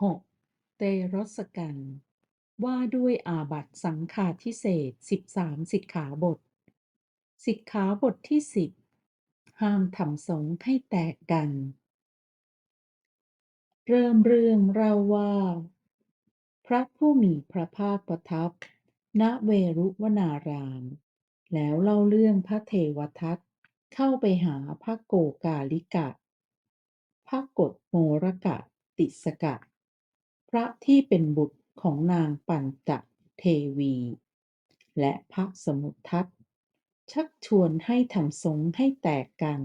6. เตรสกัน ว่าด้วยอาบัตสังฆาทิเศษ13 สิกขาบท สิกขาบทที่ 10 ห้ามทำสงฆ์ให้แตกกัน เริ่มเรื่องเล่าว่า พระผู้มีพระภาคประทับ ณเวรุวนาราม แล้วเล่าเรื่องพระเทวทัตเข้าไปหาพระโกกาลิกะพระกฎโมรกะติสกะ พระที่เป็นบุตรของนางปันตะเทวี และพระสมุทัตชักชวนให้ทำสงฆ์ให้แตกกัน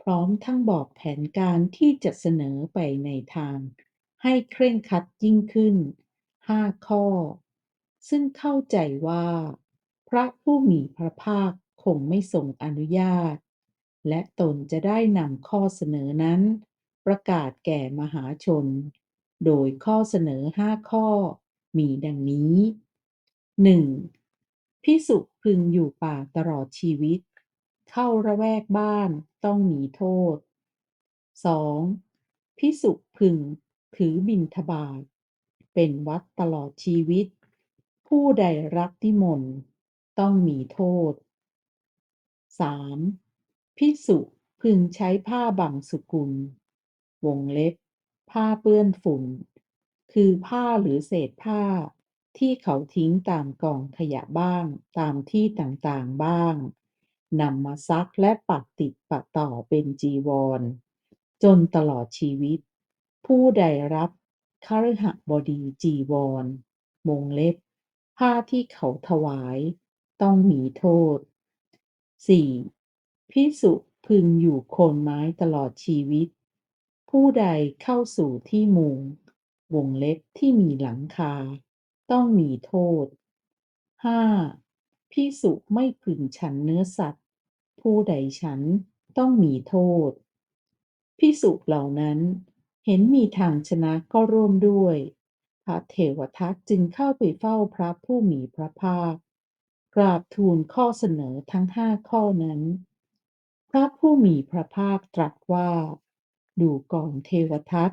พร้อมทั้งบอกแผนการที่จะเสนอไปในทาง ให้เคร่งครัดยิ่งขึ้นห้าข้อ ซึ่งเข้าใจว่า พระผู้มีพระภาคคงไม่ทรงอนุญาต และตนจะได้นำข้อเสนอนั้น ประกาศแก่มหาชน โดยข้อเสนอห้าข้อ มีดังนี้ 1. พิสุพึงอยู่ป่าตลอดชีวิต เข้าระแวกบ้านต้องมีโทษ 2. พิสุพึงถือบิณฑบาตเป็นวัดตลอดชีวิต ผู้ใดรับนิมนต์ต้องมีโทษ 3. ภิกษุพึงใช้ผ้าบังสุกุล วงเล็บ ผ้าเปื้อนฝุ่น คือผ้าหรือเศษผ้า ที่เขาทิ้งตามกองขยะบ้างตามที่ต่างๆบ้างนำมาซักและปักติดปักต่อเป็นจีวร จนตลอดชีวิต ผู้ใดรับคฤหบดีจีวรวงเล็บ ผ้าที่เขาถวาย ต้องมีโทษ 4. ภิกษุพึงอยู่โคนไม้ตลอดชีวิต ผู้ใดเข้าสู่ที่มุง วงเล็บที่มีหลังคา ต้องมีโทษ 5. ภิกษุไม่พึงฉันเนื้อสัตว์ ผู้ใดฉันต้องมีโทษภิกษุเหล่านั้น เห็นมีทางชนะก็ร่วมด้วย พระเทวทัตจึงเข้าไปเฝ้าพระผู้มีพระภาค กราบทูลข้อเสนอทั้งห้าข้อนั้น พระผู้มีพระภาคตรัสว่า ดูก่อนเทวทัต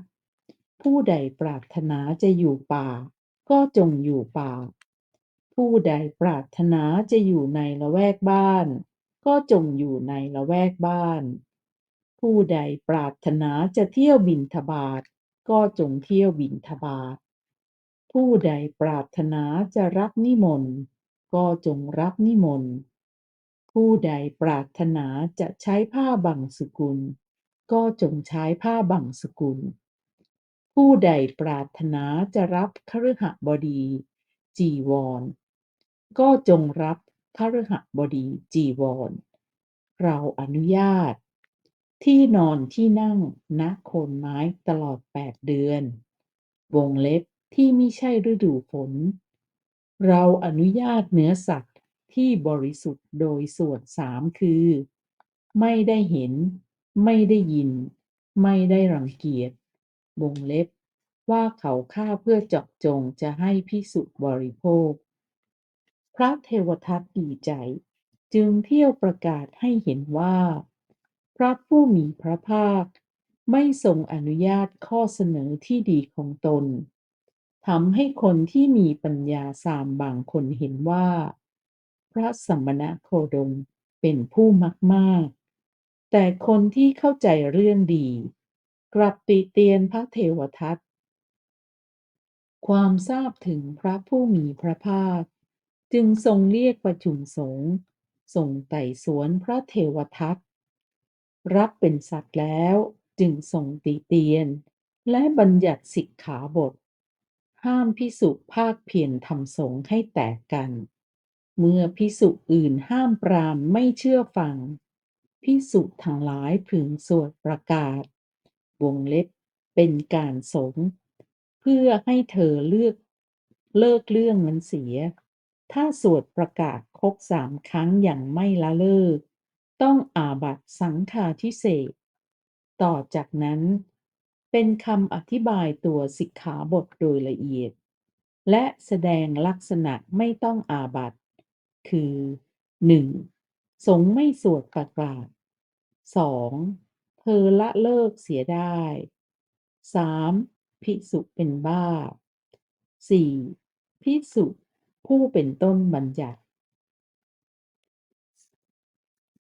ผู้ใดปรารถนาจะอยู่ป่า ก็จงอยู่ป่า ผู้ใดปรารถนาจะอยู่ในละแวกบ้าน ก็จงอยู่ในละแวกบ้าน ผู้ใดปรารถนาจะเที่ยวบิณฑบาตก็จงเที่ยวบิณฑบาตผู้ใดปรารถนาจะรับนิมนต์ก็จงรับนิมนต์ ผู้ใดปรารถนาจะใช้ผ้าบังสุกุล ก็จงใช้ผ้าบังสกุล ผู้ใดปรารถนาจะรับคฤหบดี จีวร ก็จงรับคฤหบดีจีวร เราอนุญาต ที่นอนที่นั่งณโคนไม้ตลอดแปดเดือน วงเล็บที่ไมิใช่ฤดูฝน เราอนุญาตเนื้อสัตว์ที่บริสุทธิ์โดยส่วนสามคือ ไม่ได้เห็น ไม่ได้ยิน ไม่ได้รังเกียจวงเล็บ ว่าเขาฆ่าเพื่อเจาะจงจะให้ภิกษุบริโภค พระเทวทัตดีใจ จึงเที่ยวประกาศให้เห็นว่า พระผู้มีพระภาค ไม่ทรงอนุญาตข้อเสนอที่ดีของตนทำให้คนที่มีปัญญาสามบางคนเห็นว่า พระสัมมณโคดมเป็นผู้มักมาก แต่คนที่เข้าใจเรื่องดี กลับติเตียนพระเทวทัตความทราบถึงพระผู้มีพระภาค จึงทรงเรียกประชุมสงฆ์ทรงไต่สวนพระเทวทัตรับเป็นสัตว์แล้วจึงทรงติเตียน และบัญญัติสิกขาบท ห้ามภิกษุภาคเพียรทำสงฆ์ให้แตกกัน เมื่อภิกษุอื่นห้ามปรามไม่เชื่อฟัง ภิกษุทั้งหลายพึงสวดประกาศ วงเล็บเป็นการสงเพื่อให้เธอเลือกเลิกเรื่องนั้นเสีย ถ้าสวดประกาศครบสามครั้งอย่างไม่ละเลิก ต้องอาบัตสังฆาทิเศษต่อจากนั้น เป็นคำอธิบายตัวสิกขาบทโดยละเอียด และแสดงลักษณะไม่ต้องอาบัตคือ 1. สงไม่สวดประกาศ 2. เธอละเลิกเสียได้ 3. ภิกษุเป็นบ้า 4. ภิกษุผู้เป็นต้นบัญญัติ